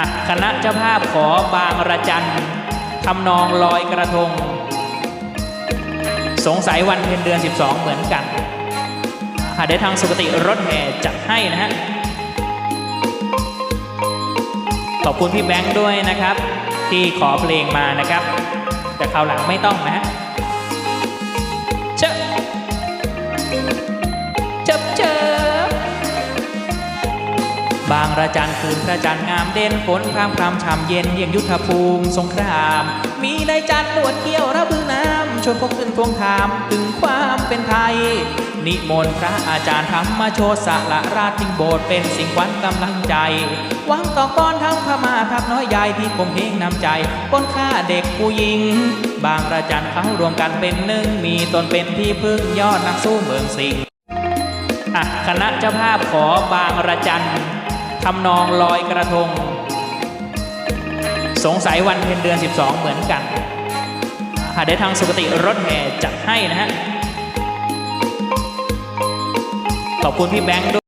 ะคณะเจ้าภาพขอบางระจันทำนองลอยกระทง สงสัยวันเพ็ญเดือน 12 เหมือนกันหาได้ทางสุกติรถแห่จัดให้นะฮะ ขอบคุณพี่แบงค์ด้วยนะครับ ที่ขอเพลงมานะครับ แต่คราวหลังไม่ต้องนะฮะ บางระจันคืนพระจันทร์งามเด่นฝนพรามพรามฉ่ำเย็นเยี่ยงยุทธภูมิสงคราม มีนายจันทร์หนวดเกี้ยวระบือน้ำชวนพกขึ้นทวงถามถึงความเป็นไทย นิมนต์พระอาจารย์ธรรมโชติสละราชทิ้งโบสถ์เป็นสิ่งขวัญกำลังใจ หวังต่อกรทั้งพม่าทับน้อยใหญ่ที่คมเพงนำใจปนฆ่าเด็กผู้หญิง บางระจันเขารวมกันเป็นหนึ่งมีตนเป็นที่พึ่งยอดนักสู้เมืองสิงห์คณะเจ้าภาพขอบางระจัน ทำนองลอยกระทง สงสัยวันเพ็ญเดือน 12 เหมือนกันหาได้ทางสุกติรถแห่จัดให้นะฮะ ขอบคุณพี่แบงค์ด้วย